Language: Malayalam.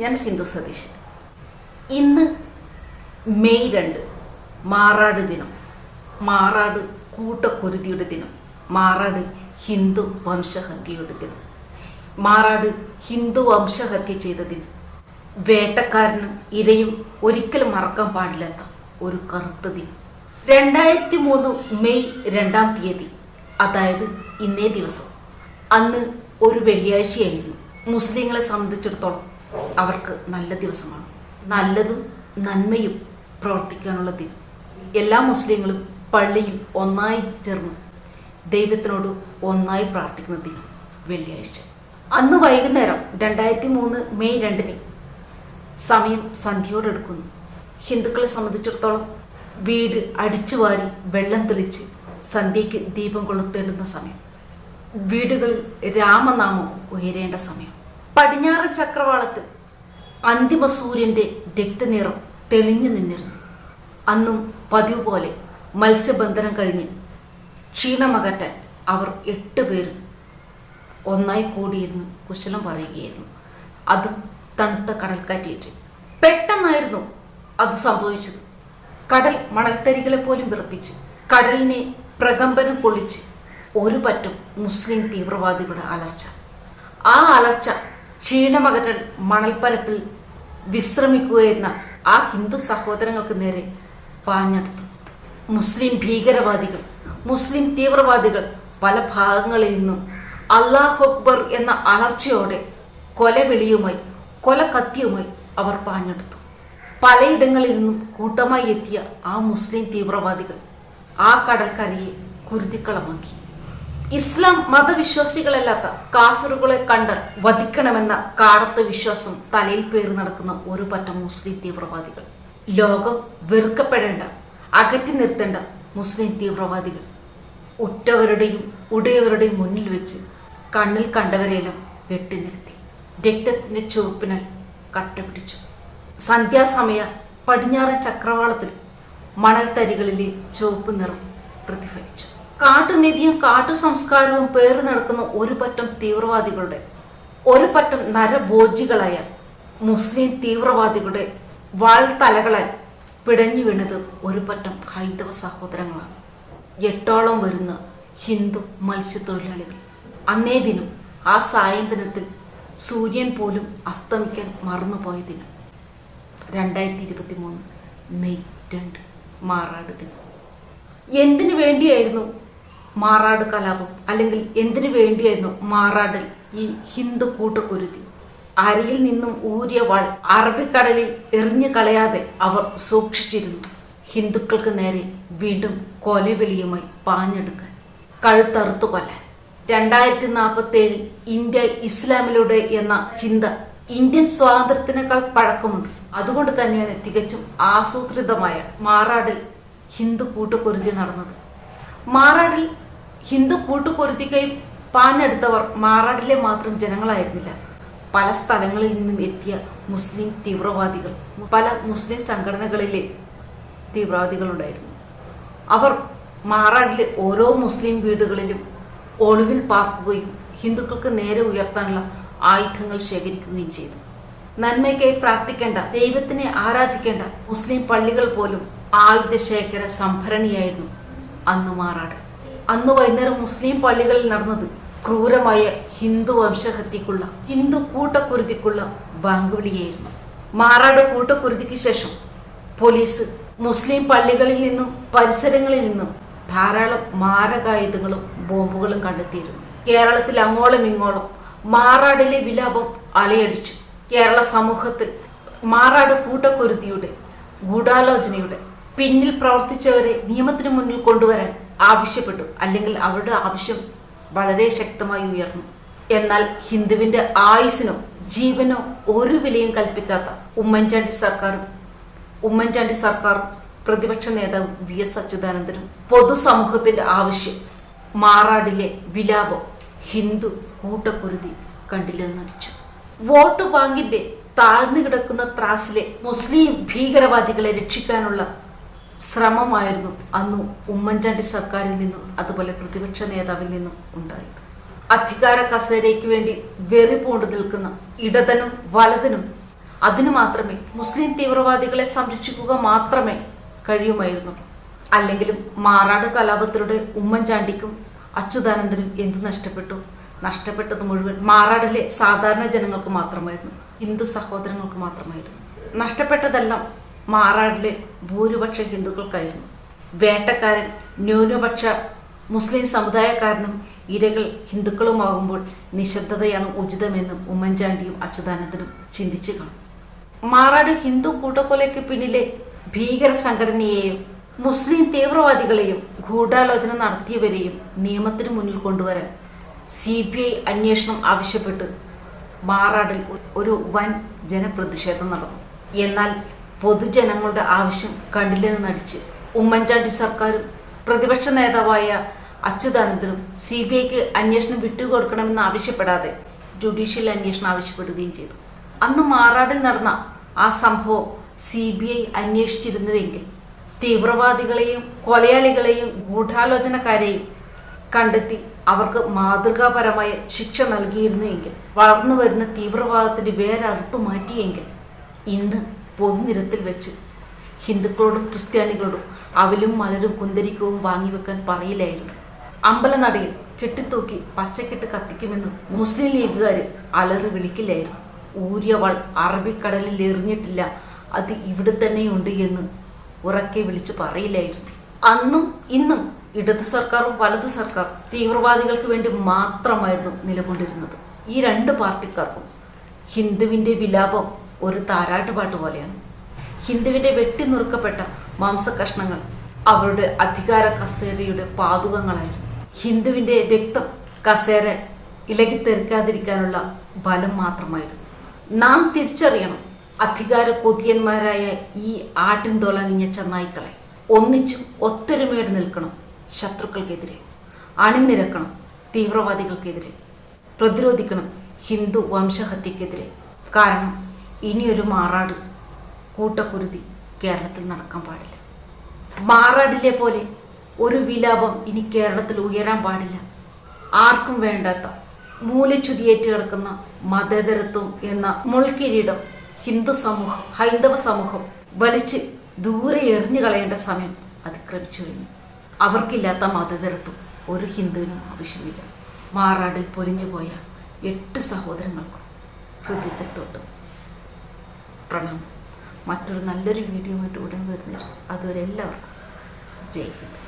ഞാൻ സിന്ധു സതീശൻ. ഇന്ന് മെയ് രണ്ട് മാറാട് ദിനം. മാറാട് കൂട്ടക്കുരുതിയുടെ ദിനം. മാറാട് ഹിന്ദു വംശഹത്യയുടെ ദിനം. മാറാട് ഹിന്ദു വംശഹത്യ ചെയ്തതിന് വേട്ടക്കാരനും ഇരയും ഒരിക്കലും മറക്കാൻ പാടില്ലാത്ത ഒരു കറുത്ത ദിനം. രണ്ടായിരത്തി മൂന്ന് മെയ് രണ്ടാം തീയതി അതായത് ഇന്നേ ദിവസം. അന്ന് ഒരു വെള്ളിയാഴ്ചയായിരുന്നു. മുസ്ലിങ്ങളെ സംബന്ധിച്ചിടത്തോളം അവർക്ക് നല്ല ദിവസമാണ്. നല്ലതും നന്മയും പ്രവർത്തിക്കാനുള്ള ദിനം. എല്ലാ മുസ്ലിങ്ങളും പള്ളിയിൽ ഒന്നായി ചേർന്ന് ദൈവത്തിനോട് ഒന്നായി പ്രാർത്ഥിക്കുന്ന ദിനം വെള്ളിയാഴ്ച. അന്ന് വൈകുന്നേരം രണ്ടായിരത്തി മൂന്ന് മെയ് രണ്ടിന് സമയം സന്ധ്യയോടെടുക്കുന്നു. ഹിന്ദുക്കളെ സംബന്ധിച്ചിടത്തോളം വീട് അടിച്ചുവാരി വെള്ളം തെളിച്ച് സന്ധ്യയ്ക്ക് ദീപം കൊളുത്തേണ്ടുന്ന സമയം. വീടുകളിൽ രാമനാമം ഉയരേണ്ട സമയം. പടിഞ്ഞാറൻ ചക്രവാളത്തിൽ അന്തിമ സൂര്യന്റെ രക്തനിറം തെളിഞ്ഞു നിന്നിരുന്നു. അന്നും പതിവ് പോലെ മത്സ്യബന്ധനം കഴിഞ്ഞ് ക്ഷീണമകറ്റാൻ അവർ എട്ട് പേരും ഒന്നായി കൂടിയിരുന്ന്. കുശലം പറയുകയായിരുന്നു. അത് തണുത്ത കടൽക്കാറ്റേറ്റ് പെട്ടെന്നായിരുന്നു അത് സംഭവിച്ചത്. കടൽ മണൽത്തരികളെ പോലും വിറപ്പിച്ച് കടലിനെ പ്രകമ്പനം കൊള്ളിച്ച് ഒരു പറ്റും മുസ്ലിം തീവ്രവാദികളുടെ അലർച്ച. ആ അലർച്ച ക്ഷീണമകറ്റൻ മണൽപ്പരപ്പിൽ വിശ്രമിക്കുകയെന്ന ആ ഹിന്ദു സഹോദരങ്ങൾക്ക് നേരെ പാഞ്ഞെടുത്തു. മുസ്ലിം ഭീകരവാദികൾ മുസ്ലിം തീവ്രവാദികൾ പല ഭാഗങ്ങളിൽ നിന്നും അള്ളാഹു അക്ബർ എന്ന അലർച്ചയോടെ കൊലവിളിയുമായി കൊല കത്തിയുമായി അവർ പാഞ്ഞെടുത്തു. പലയിടങ്ങളിൽ നിന്നും കൂട്ടമായി എത്തിയ ആ മുസ്ലിം തീവ്രവാദികൾ ആ കടൽക്കരയെ കുരുതിക്കളമാക്കി. ഇസ്ലാം മതവിശ്വാസികളല്ലാത്ത കാഫിറുകളെ കണ്ട് വധിക്കണമെന്ന കാടത്ത് വിശ്വാസം തലയിൽ പേറി നടക്കുന്ന ഒരു പറ്റം മുസ്ലിം തീവ്രവാദികൾ. ലോകം വെറുക്കപ്പെടേണ്ട അകറ്റി നിർത്തേണ്ട മുസ്ലിം തീവ്രവാദികൾ. ഉറ്റവരുടെയും ഉടയവരുടെയും മുന്നിൽ വെച്ച് കണ്ണിൽ കണ്ടവരെയെല്ലാം വെട്ടിനിർത്തി രക്തത്തിന്റെ ചുവപ്പിനാൽ കട്ടപിടിച്ചു സന്ധ്യാസമയ പടിഞ്ഞാറൻ ചക്രവാളത്തിൽ മണൽത്തരികളിലെ ചുവപ്പ് നിറം പ്രതിഫലിച്ചു. കാട്ടുനിധിയും കാട്ടു സംസ്കാരവും പേറി നടക്കുന്ന ഒരു പറ്റം തീവ്രവാദികളുടെ ഒരു പറ്റം നരഭോജികളായ മുസ്ലിം തീവ്രവാദികളുടെ വാൾ തലകളാൽ പിടഞ്ഞു വീണത് ഒരു പറ്റം ഹൈന്ദവ സഹോദരങ്ങളാണ്. എട്ടോളം വരുന്ന ഹിന്ദു മത്സ്യത്തൊഴിലാളികൾ. അന്നേ ദിനം ആ സായന്തനത്തിൽ സൂര്യൻ പോലും അസ്തമിക്കാൻ മറന്നുപോയ ദിനം. രണ്ടായിരത്തി ഇരുപത്തി മൂന്ന് മെയ് രണ്ട് മാറാട് ദിനം. എന്തിനു വേണ്ടിയായിരുന്നു മാറാട് കലാപം? അല്ലെങ്കിൽ എന്തിനു വേണ്ടിയായിരുന്നു മാറാടിൽ ഈ ഹിന്ദു കൂട്ടക്കുരുതി? അരയിൽ നിന്നും ഊരിയ വാൾ അറബിക്കടലിൽ എറിഞ്ഞു കളയാതെ അവർ സൂക്ഷിച്ചിരുന്നു ഹിന്ദുക്കൾക്ക് നേരെ വീണ്ടും കൊലവിളിയുമായി പാഞ്ഞെടുക്കാൻ. കഴുത്തറുത്തു കൊല്ലാൻ. രണ്ടായിരത്തി നാൽപ്പത്തി ഏഴിൽ ഇന്ത്യ ഇസ്ലാമിലൂടെ എന്ന ചിന്ത ഇന്ത്യൻ സ്വാതന്ത്ര്യത്തിനേക്കാൾ പഴക്കമുണ്ട്. അതുകൊണ്ട് തന്നെയാണ് തികച്ചും ആസൂത്രിതമായ മാറാടിൽ ഹിന്ദു കൂട്ടുകൊരുതി നടന്നത്. മാറാടിൽ ഹിന്ദു കൂട്ടുകൊരുതിക്കൈ പാഞ്ഞെടുത്തവർ മാറാടിലെ മാത്രം ജനങ്ങളായിരുന്നില്ല. പല സ്ഥലങ്ങളിൽ നിന്നും എത്തിയ മുസ്ലിം തീവ്രവാദികൾ പല മുസ്ലിം സംഘടനകളിലെ തീവ്രവാദികളുണ്ടായിരുന്നു. അവർ മാറാടിലെ ഓരോ മുസ്ലിം വീടുകളിലും ഒളിവിൽ പാർക്കുകയും ഹിന്ദുക്കൾക്ക് നേരെ ഉയർത്താനുള്ള ആയുധങ്ങൾ ശേഖരിക്കുകയും ചെയ്തു. നന്മയ്ക്കായി പ്രാർത്ഥിക്കേണ്ട ദൈവത്തിനെ ആരാധിക്കേണ്ട മുസ്ലിം പള്ളികൾ പോലും ആയുധ ശേഖര സംഭരണിയായിരുന്നു അന്ന് മാറാട്. അന്ന് വൈകുന്നേരം മുസ്ലിം പള്ളികളിൽ നടന്നത് ക്രൂരമായ ഹിന്ദു വംശഹത്യക്കുള്ള ഹിന്ദു കൂട്ടക്കുരുതിക്കുള്ള ബാങ്കുവിളിയായിരുന്നു മാറാട് കൂട്ടക്കുരുതിക്ക് ശേഷം പോലീസ് മുസ്ലിം പള്ളികളിൽ നിന്നും പരിസരങ്ങളിൽ നിന്നും ധാരാളം മാരകായുധങ്ങളും ബോംബുകളും കണ്ടെത്തിയിരുന്നു. കേരളത്തിൽ അങ്ങോളം ഇങ്ങോളം മാറാടിലെ വിലാപം അലയടിച്ചു. കേരള സമൂഹത്തിൽ മാറാട് കൂട്ടക്കുരുതിയുടെ ഗൂഢാലോചനയുടെ പിന്നിൽ പ്രവർത്തിച്ചവരെ നിയമത്തിന് മുന്നിൽ കൊണ്ടുവരാൻ ആവശ്യപ്പെട്ടു. അല്ലെങ്കിൽ അവരുടെ ആവശ്യം വളരെ ശക്തമായി ഉയർന്നു. എന്നാൽ ഹിന്ദുവിന്റെ ആയുസിനോ ജീവനോ ഒരു വിലയും കൽപ്പിക്കാത്ത ഉമ്മൻചാണ്ടി സർക്കാരും ഉമ്മൻചാണ്ടി സർക്കാരും പ്രതിപക്ഷ നേതാവ് വി എസ് അച്യുതാനന്ദനും പൊതുസമൂഹത്തിന്റെ ആവശ്യം മാറാടിലെ വിലാപം ഹിന്ദു കൂട്ടക്കുരുതി കണ്ടില്ലെന്ന് നടിച്ചു. വോട്ട് ബാങ്കിന്റെ താഴ്ന്നു കിടക്കുന്ന ത്രാസിലെ മുസ്ലിം ഭീകരവാദികളെ രക്ഷിക്കാനുള്ള ശ്രമമായിരുന്നു അന്ന് ഉമ്മൻചാണ്ടി സർക്കാരിൽ നിന്നും അതുപോലെ പ്രതിപക്ഷ നേതാവിൽ നിന്നും ഉണ്ടായത്. അധികാര കസേരയ്ക്ക് വേണ്ടി വെറി പൂണ്ടു നിൽക്കുന്ന ഇടതനും വലതനും അതിനു മാത്രമേ മുസ്ലിം തീവ്രവാദികളെ സംരക്ഷിക്കുക മാത്രമേ കഴിയുമായിരുന്നു. അല്ലെങ്കിലും മാറാട് കലാപത്തിലൂടെ ഉമ്മൻചാണ്ടിക്കും അച്യുതാനന്ദനും എന്ത് നഷ്ടപ്പെട്ടു? നഷ്ടപ്പെട്ടത് മുഴുവൻ മാറാടിലെ സാധാരണ ജനങ്ങൾക്ക് മാത്രമായിരുന്നു. ഹിന്ദു സഹോദരങ്ങൾക്ക് മാത്രമായിരുന്നു. നഷ്ടപ്പെട്ടതെല്ലാം മാറാടിലെ ഭൂരിപക്ഷ ഹിന്ദുക്കൾക്കായിരുന്നു. വേട്ടക്കാരൻ ന്യൂനപക്ഷ മുസ്ലിം സമുദായക്കാരനും ഇരകൾ ഹിന്ദുക്കളുമാകുമ്പോൾ നിശബ്ദതയാണ് ഉചിതമെന്നും ഉമ്മൻചാണ്ടിയും അച്യുതാനന്ദനും ചിന്തിച്ചു കാണും. മാറാട് ഹിന്ദു കൂട്ടക്കൊലയ്ക്ക് പിന്നിലെ ഭീകര സംഘടനയെയും മുസ്ലിം തീവ്രവാദികളെയും ഗൂഢാലോചന നടത്തിയവരെയും നിയമത്തിന് മുന്നിൽ കൊണ്ടുവരാൻ സി ബി ഐ അന്വേഷണം ആവശ്യപ്പെട്ട് മാറാടിൽ ഒരു വൻ ജനപ്രതിഷേധം നടന്നു. എന്നാൽ പൊതുജനങ്ങളുടെ ആവശ്യം കണ്ടില്ലെന്ന് നടിച്ച് ഉമ്മൻചാണ്ടി സർക്കാരും പ്രതിപക്ഷ നേതാവായ അച്യുതാനന്ദനും സി ബി ഐക്ക് അന്വേഷണം വിട്ടുകൊടുക്കണമെന്ന് ആവശ്യപ്പെടാതെ ജുഡീഷ്യൽ അന്വേഷണം ആവശ്യപ്പെടുകയും ചെയ്തു. അന്ന് മാറാടിൽ നടന്ന ആ സംഭവം സി ബി ഐ അന്വേഷിച്ചിരുന്നുവെങ്കിൽ തീവ്രവാദികളെയും കൊലയാളികളെയും ഗൂഢാലോചനക്കാരെയും കണ്ടെത്തി അവർക്ക് മാതൃകാപരമായ ശിക്ഷ നൽകിയിരുന്നുവെങ്കിൽ വളർന്നു വരുന്ന തീവ്രവാദത്തിന്റെ വേരറുത്തു മാറ്റിയെങ്കിൽ ഇന്ന് പൊതുനിരത്തിൽ വെച്ച് ഹിന്ദുക്കളോടും ക്രിസ്ത്യാനികളോടും അവലും മലരും കുന്തരിക്കവും വാങ്ങിവെക്കാൻ പറയില്ലായിരുന്നു. അമ്പലനടയിൽ കെട്ടിത്തൂക്കി പച്ചക്കെട്ട് കത്തിക്കുമെന്ന് മുസ്ലിം ലീഗുകാർ അലറി വിളിക്കില്ലായിരുന്നു. ഊര്യവൾ അറബിക്കടലിൽ എറിഞ്ഞിട്ടില്ല അത് ഇവിടെ തന്നെയുണ്ട് എന്ന് ഉറക്കെ വിളിച്ച് പറയില്ലായിരുന്നു. അന്നും ഇന്നും ഇടത് സർക്കാരും വലത് സർക്കാർ തീവ്രവാദികൾക്ക് വേണ്ടി മാത്രമായിരുന്നു നിലകൊണ്ടിരുന്നത്. ഈ രണ്ട് പാർട്ടിക്കാർക്കും ഹിന്ദുവിന്റെ വിലാപം ഒരു താരാട്ടുപാട്ട് പോലെയാണ്. ഹിന്ദുവിന്റെ വെട്ടിനുറുക്കപ്പെട്ട മാംസകഷ്ണങ്ങൾ അവരുടെ അധികാര കസേരയുടെ പാതുകങ്ങളായിരുന്നു. ഹിന്ദുവിന്റെ രക്തം കസേര ഇളകിത്തെറിക്കാതിരിക്കാനുള്ള ബലം മാത്രമായിരുന്നു. നാം തിരിച്ചറിയണം അധികാര പൊതിയന്മാരായ ഈ ആട്ടിൻ തോലണിഞ്ഞ ചെന്നായ്ക്കളെ ഒന്നിച്ചും ഒത്തൊരുമയോടെ നിൽക്കണം ശത്രുക്കൾക്കെതിരെ അണിനിരക്കണം തീവ്രവാദികൾക്കെതിരെ പ്രതിരോധിക്കണം ഹിന്ദു വംശഹത്യക്കെതിരെ. കാരണം ഇനിയൊരു മാറാട് കൂട്ടക്കുരുതി കേരളത്തിൽ നടക്കാൻ പാടില്ല. മാറാടിലെ പോലെ ഒരു വിലാപം ഇനി കേരളത്തിൽ ഉയരാൻ പാടില്ല. ആർക്കും വേണ്ടാത്ത മൂലച്ചുതിയേറ്റ് കിടക്കുന്ന മതേതരത്വം എന്ന മുൾക്കിരീടം ഹിന്ദു സമൂഹം ഹൈന്ദവ സമൂഹം വലിച്ച് ദൂരെ എറിഞ്ഞു കളയേണ്ട സമയം അതിക്രമിച്ചു കഴിഞ്ഞു. അവർക്കില്ലാത്ത മതതരത്വം ഒരു ഹിന്ദുവിനും ആവശ്യമില്ല. മാറാടിൽ പൊലിഞ്ഞുപോയ എട്ട് സഹോദരങ്ങൾക്കും ഹൃദയത്തിൽ തൊട്ട്. പ്രണാമം. മറ്റൊരു നല്ലൊരു വീഡിയോ ആയിട്ട് ഉടൻ വരുന്നേരും അതുവരെ എല്ലാവർക്കും ജയ് ഹിന്ദ്.